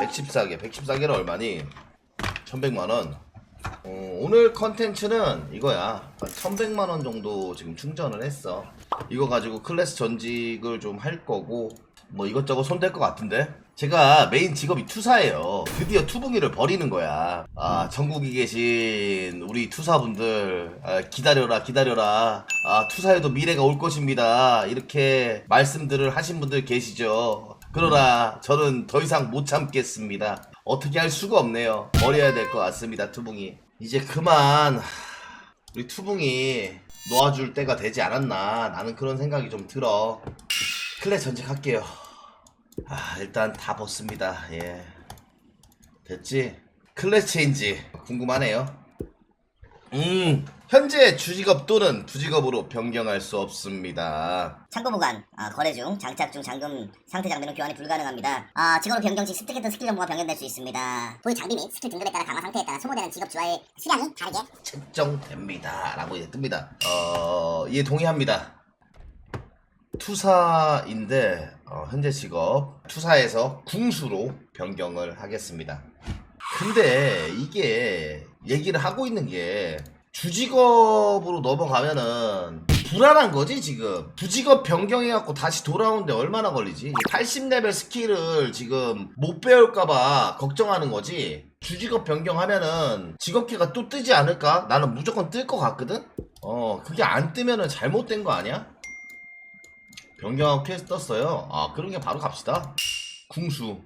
114개 114개는 얼마니? 1100만원. 어, 오늘 컨텐츠는 이거야. 1100만원 정도 지금 충전을 했어. 이거 가지고 클래스 전직을 좀 할 거고 뭐 이것저것 손댈 것 같은데? 제가 메인 직업이 투사예요. 드디어 투붕이를 버리는 거야. 아 전국에 계신 우리 투사분들 아, 기다려라 기다려라. 아 투사에도 미래가 올 것입니다. 이렇게 말씀들을 하신 분들 계시죠 그러나 저는 더 이상 못 참겠습니다. 어떻게 할 수가 없네요. 버려야 될 것 같습니다 투붕이. 이제 그만. 하, 우리 투붕이 놓아줄 때가 되지 않았나. 나는 그런 생각이 좀 들어. 클래 전직할게요. 아 일단 다 벗습니다. 예. 됐지? 클래 체인지 궁금하네요 음 현재 주직업 또는 부직업으로 변경할 수 없습니다 창고 보관, 아, 거래 중, 장착 중 장금, 상태 장비는 교환이 불가능합니다. 아, 직업을 변경 시 습득했던 스킬 정보가 변경될 수 있습니다. 보유 장비 및 스킬 등급에 따라 강화 상태에 따라 소모되는 직업 주화의 수량이 다르게 측정됩니다. 라고 이제 뜹니다. 어, 이에 동의합니다. 투사인데, 어, 현재 직업, 투사에서 궁수로 변경을 하겠습니다. 근데 이게 얘기를 하고 있는 게 주직업으로 넘어가면은 불안한 거지 지금. 부직업 변경해갖고 다시 돌아오는데 얼마나 걸리지? 80레벨 스킬을 지금 못 배울까봐 걱정하는 거지? 주직업 변경하면은 직업계가 또 뜨지 않을까? 나는 무조건 뜰 것 같거든? 어 그게 안 뜨면은 잘못된 거 아니야? 변경하고 퀘스트 떴어요. 아 그런 게 바로 갑시다. 궁수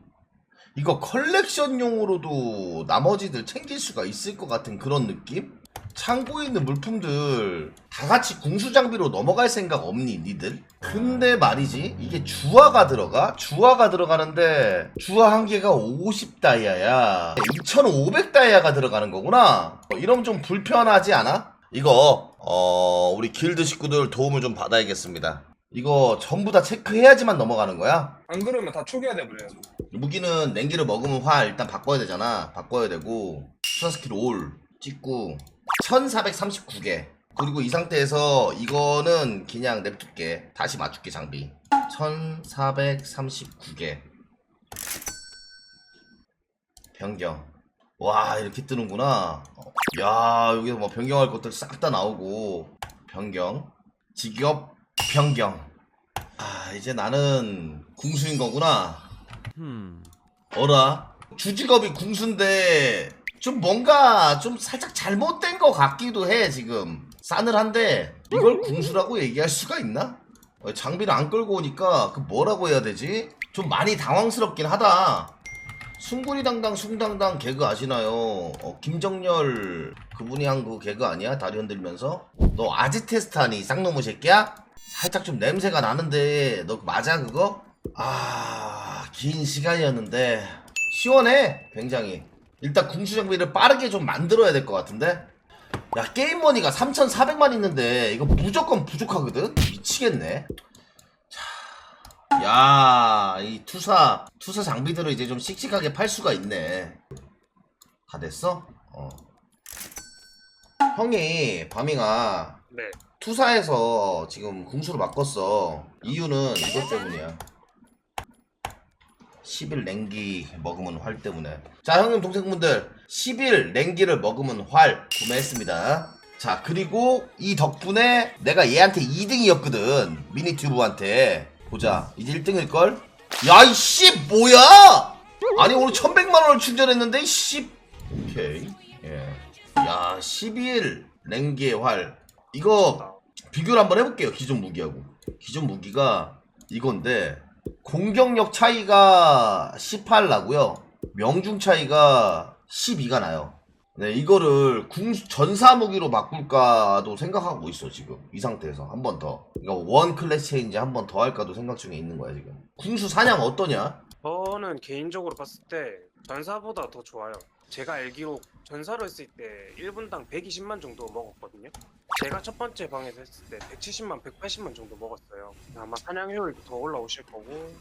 이거 컬렉션용으로도 나머지들 챙길 수가 있을 것 같은 그런 느낌? 창고에 있는 물품들 다 같이 궁수 장비로 넘어갈 생각 없니 니들? 근데 말이지 이게 주화가 들어가? 주화가 들어가는데 주화 한 개가 50다이아야 2500다이아가 들어가는 거구나 어, 이러면 좀 불편하지 않아? 이거 어 우리 길드 식구들 도움을 좀 받아야겠습니다 이거 전부 다 체크해야지만 넘어가는 거야? 안 그러면 다 초기화 돼버려요. 무기는 냉기를 먹으면 활 일단 바꿔야 되잖아. 바꿔야 되고 수사 스킬 올 찍고 1439개. 그리고 이 상태에서 이거는 그냥 냅둘게. 다시 맞출게 장비. 1439개. 변경. 와 이렇게 뜨는구나. 어, 야 여기서 뭐 변경할 것들 싹 다 나오고 변경. 직업 변경. 아 이제 나는 궁수인 거구나. 어라? 주직업이 궁수인데 좀 뭔가 좀 살짝 잘못된 것 같기도 해 지금 싸늘한데 이걸 궁수라고 얘기할 수가 있나? 어, 장비를 안 끌고 오니까 그 뭐라고 해야 되지? 좀 많이 당황스럽긴 하다 숭구리 당당 숭당당 개그 아시나요? 어, 김정열 그분이 한 그 개그 아니야? 다리 흔들면서 너 아지 테스트 하니 쌍놈의 새끼야? 살짝 좀 냄새가 나는데 너 맞아 그거? 아, 긴 시간이었는데 시원해 굉장히. 일단 궁수 장비를 빠르게 좀 만들어야 될 것 같은데. 야 게임 머니가 3,400만 있는데 이거 무조건 부족하거든. 미치겠네. 자, 야, 이 투사 투사 장비들을 이제 좀 씩씩하게 팔 수가 있네. 다 됐어? 어. 형이 바밍아 네. 투사에서 지금 궁수로 바꿨어. 이유는 이것 때문이야. 10일 냉기 먹으면 활 때문에. 자, 형님, 동생분들. 10일 냉기를 먹으면 활 구매했습니다. 자, 그리고 이 덕분에 내가 얘한테 2등이었거든. 미니튜브한테. 보자. 이제 1등일걸? 야, 이 씨, 뭐야! 아니, 오늘 1100만원을 충전했는데, 씨. 오케이. 예. 야, 12일 냉기의 활. 이거 비교를 한번 해볼게요. 기존 무기하고. 기존 무기가 이건데 공격력 차이가 18 나고요. 명중 차이가 12가 나요. 네, 이거를 궁 전사 무기로 바꿀까도 생각하고 있어 지금 이 상태에서 한 번 더. 그러니까 원 클래스 체인지 한 번 더 할까도 생각 중에 있는 거야 지금. 궁수 사냥 어떠냐? 저는 개인적으로 봤을 때 전사보다 더 좋아요. 제가 알기로 전사로 했을 때 1분당 120만 정도 먹었거든요. 제가 첫 번째 방에서 했을 때 170만, 180만 정도 먹었어요. 아마 사냥 효율도 더 올라오실 거고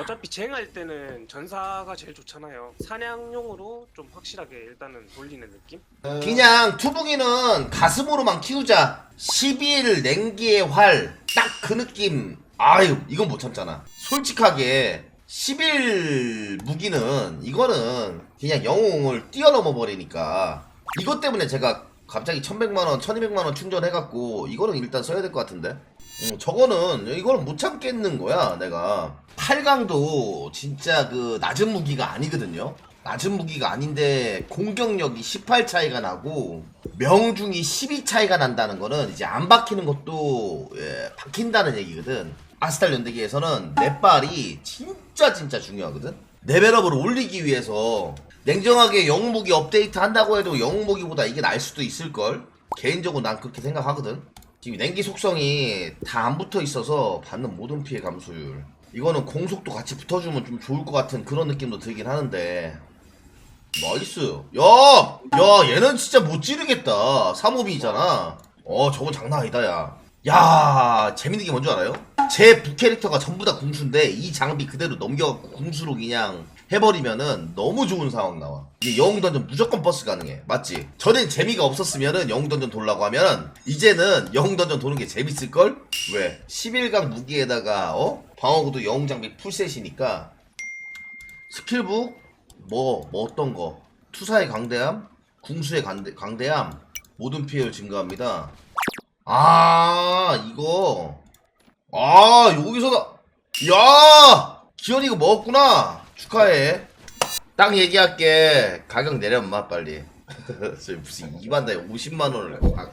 어차피 쟁할 때는 전사가 제일 좋잖아요. 사냥용으로 좀 확실하게 일단은 돌리는 느낌? 그냥 투붕이는 가슴으로만 키우자. 12일 냉기의 활. 딱 그 느낌. 아유, 이건 못 참잖아. 솔직하게 11 무기는 이거는 그냥 영웅을 뛰어넘어 버리니까 이것 때문에 제가 갑자기 1100만원 1200만원 충전해갖고 이거는 일단 써야 될 것 같은데? 음, 저거는 이거는 못 참겠는 거야 내가. 8강도 진짜 그 낮은 무기가 아니거든요. 낮은 무기가 아닌데 공격력이 18 차이가 나고 명중이 12 차이가 난다는 거는 이제 안 박히는 것도 예, 박힌다는 얘기거든 아스탈 연대기에서는 넷발이 진짜 진짜 중요하거든? 레벨업을 올리기 위해서 냉정하게 영무기 업데이트 한다고 해도 영무기보다 이게 나을 수도 있을걸? 개인적으로 난 그렇게 생각하거든? 지금 냉기 속성이 다 안 붙어 있어서 받는 모든 피해 감소율. 이거는 공속도 같이 붙어주면 좀 좋을 것 같은 그런 느낌도 들긴 하는데. 나이스! 야! 야 얘는 진짜 못 지르겠다. 3호비잖아. 어 저거 장난 아니다 야 야, 재밌는 게 뭔지 알아요? 제 부캐릭터가 전부 다 궁수인데 이 장비 그대로 넘겨갖고 궁수로 그냥 해버리면은 너무 좋은 상황 나와. 이게 영웅 던전 무조건 버스 가능해. 맞지? 전엔 재미가 없었으면은 영웅 던전 돌라고 하면 이제는 영웅 던전 도는 게 재밌을걸? 왜? 11강 무기에다가 어? 방어구도 영웅 장비 풀셋이니까 스킬북 뭐, 뭐 어떤 거 투사의 강대함 궁수의 강대, 강대함 모든 피해를 증가합니다 아 이거. 아 여기서다. 야 기현이 이거 먹었구나. 축하해. 딱 얘기할게. 가격 내려 엄마 빨리. 저 무슨 2만 달에 50만 원을 막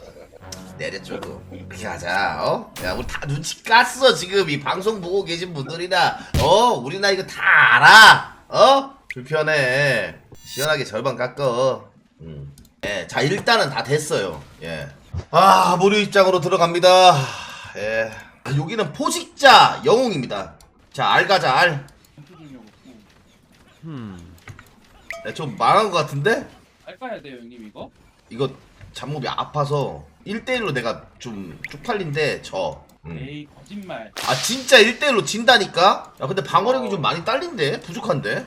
내렸죠 그거. 그렇게 하자 어? 야 우리 다 눈치 깠어 지금. 이 방송 보고 계신 분들이나. 어? 우리 나 이거 다 알아. 어? 불편해. 시원하게 절반 깎어. 음. 예, 자 일단은 다 됐어요. 예. 아 무료 입장으로 들어갑니다 예. 아, 여기는 포식자 영웅입니다 자 알 가자 알 야, 좀 망한 것 같은데? 알까야 돼요 형님 이거? 이거 잡몹이 아파서 1대1로 내가 좀 쪽팔린데 져. 음. 에이 거짓말 아 진짜 1대1로 진다니까? 야 근데 방어력이 좀 많이 딸린데? 부족한데?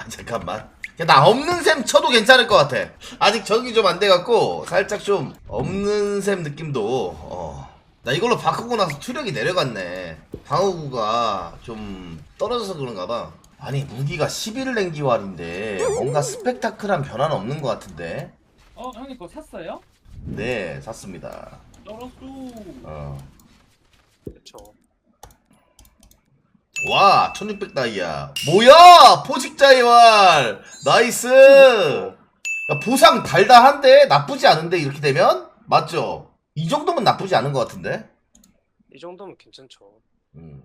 아 잠깐만 야, 나 없는 셈 쳐도 괜찮을 것 같아 아직 적이 좀 안 돼갖고 살짝 좀 없는 셈 느낌도 어. 나 이걸로 바꾸고 나서 투력이 내려갔네 방어구가 좀 떨어져서 그런가 봐 아니 무기가 11랭기왈인데 뭔가 스펙타클한 변화는 없는 것 같은데 어 형님 그거 샀어요? 네 샀습니다 떨었어 어. 그쵸. 와, 1600 다이아. 뭐야! 포식자의 왈! 나이스! 야, 보상 달달한데? 나쁘지 않은데, 이렇게 되면? 맞죠? 이 정도면 나쁘지 않은 것 같은데? 이 정도면 괜찮죠. 음.